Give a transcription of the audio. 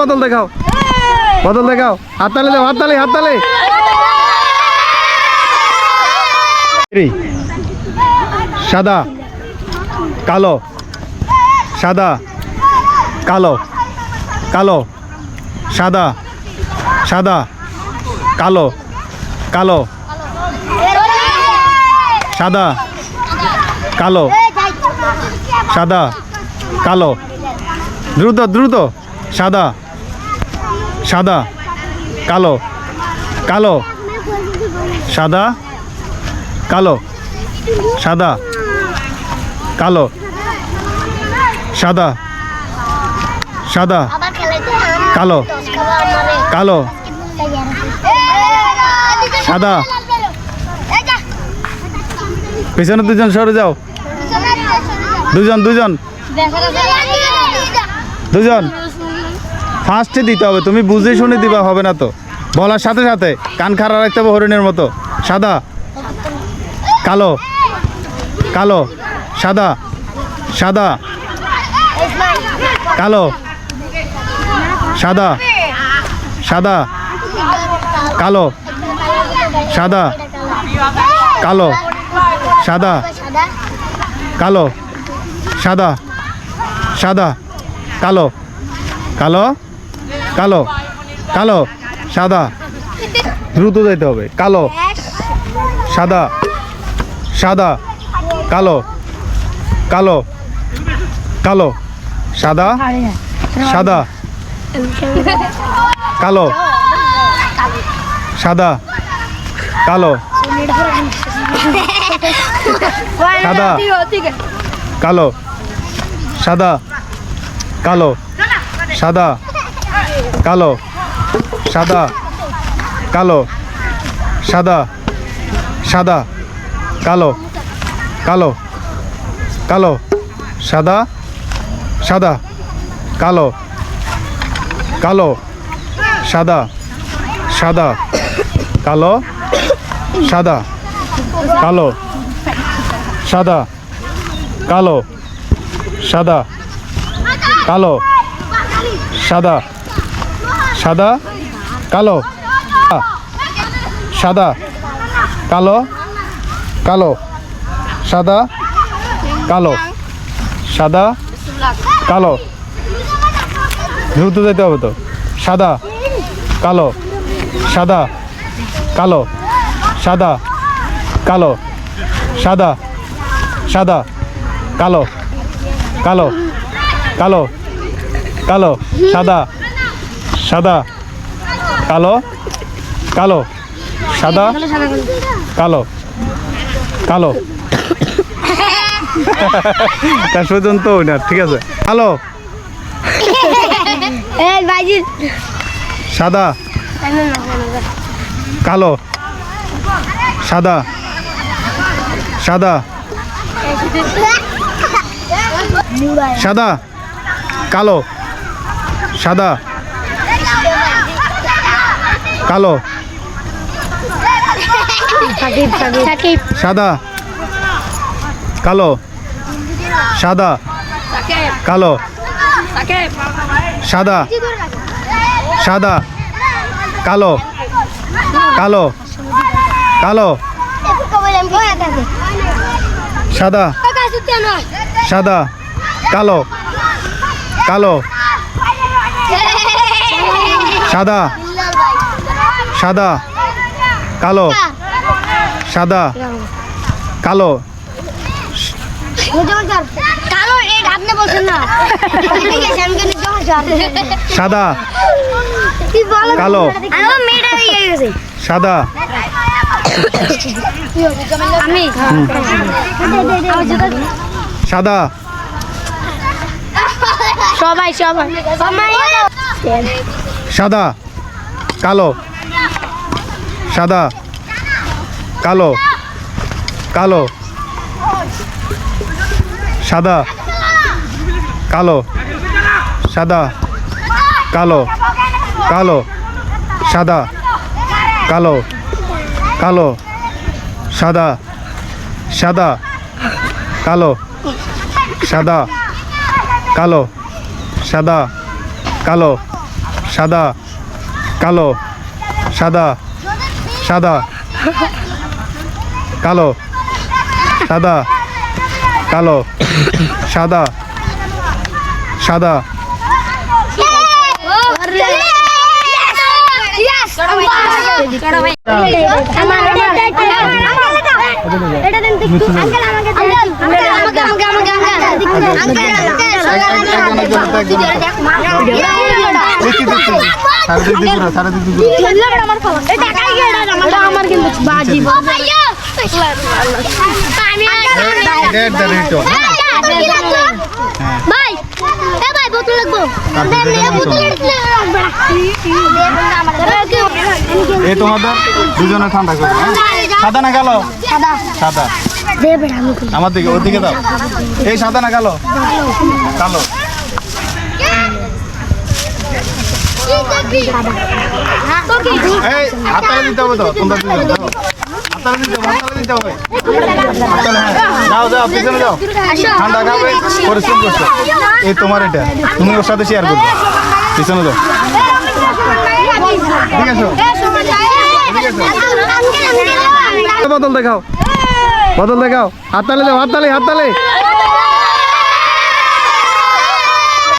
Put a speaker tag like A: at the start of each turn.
A: বদল দেখাও। বদল দেখাও। হাততালি দাও, হাততালি হাততালি। সাদা, কালো সাদা, কালো কালো, সাদা সাদা, কালো কালো, সাদা কালো সাদা, কালো, দ্রুত দ্রুত, সাদা সাদা, কালো কালো, সাদা কালো সাদা কালো, সাদা সাদা, কালো কালো, সাদা। পিছনে দুজন সরে যাও। দুজন দুজন। দুজন। ফার্স্টে দিতে হবে, তুমি বুঝে শুনে দিবা, হবে না তো। বলার সাথে সাথে, কান খাড়া রাখতে হবে হরিণের মতো। সাদা, কালো কালো, সাদা সাদা, কালো, সাদা সাদা, কালো সাদা কালো সাদা কালো, সাদা সাদা, কালো কালো কালো কালো, সাদা। দ্রুত যেতে হবে, কালো, সাদা সাদা, কালো কালো কালো, সাদা সাদা, কালো সাদা কালো সাদা কালো সাদা কালো, সাদা কালো, সাদা কালো, সাদা সাদা, কালো কালো কালো, সাদা সাদা, কালো কালো, সাদা সাদা, কালো সাদা কালো সাদা কালো সাদা কালো, সাদা সাদা, কালো। সাদা, কালো কালো। সাদা কালো। সাদা, কালো। দ্রুত যেতে হবে তো। সাদা, কালো। সাদা কালো। সাদা কালো। সাদা সাদা, কালো। কালো কালো। কালো, সাদা সাদা? কালো? কালো? সাদা? কালো? কালো? তা পর্যন্ত না ঠিক আছে। কালো? সাদা? কালো? সাদা? সাদা? সাদা? কালো? সাদা? কালো?
B: সাকিব সাকিব। সাকিব।
A: সাদা? কালো? সাদা? কালো? সাদা? সাদা? কালো? কালো? কালো? সাদা? সাদা? কালো? কালো? সাদা? সাদা কালো সাদা কালো। সাদা কালো।
B: গেছে।
A: সাদা। সাদা।
B: সবাই সবাই সবাই।
A: সাদা কালো। সাদা। কালো। কালো। সাদা। কালো। সাদা। কালো। কালো। সাদা। কালো। কালো। সাদা। সাদা। কালো। সাদা। কালো। সাদা। কালো। সাদা। কালো। সাদা। সাদা কালো সাদা কালো সাদা সাদা
B: আমাকে
A: সাড়ে দিক দিয়ে ঘুরো।
B: এটা কাই গেড়া এটা আমার কিন্তু বাজি ও ভাইয়া। আমি
A: রেড দা রেড
B: ভাই এ ভাই বোতল লাগবো।
A: এই তোমাদের দুজনে ঠান্ডা করবে হ্যাঁ? সাদা না কালো?
B: সাদা।
A: সাদা।
B: দে বেড়া আমি
A: আমার দিকে ওর দিকে দাও। এই সাদা না কালো? কালো এই হাততালি দিতে হবে তো তোমরা দুজন দাও। হাততালি দিতে হবে হাততালি দিতে হবে হাততালি, হ্যাঁ। যাও যাও পিছনে যাও এই তোমার এটা। তুমি ওর সাথে শেয়ার করবে। পিছনে যাও। ঠিক আছে? বদল দেখাও। বদল দেখাও। হাততালি দাও, হাততালি হাততালি।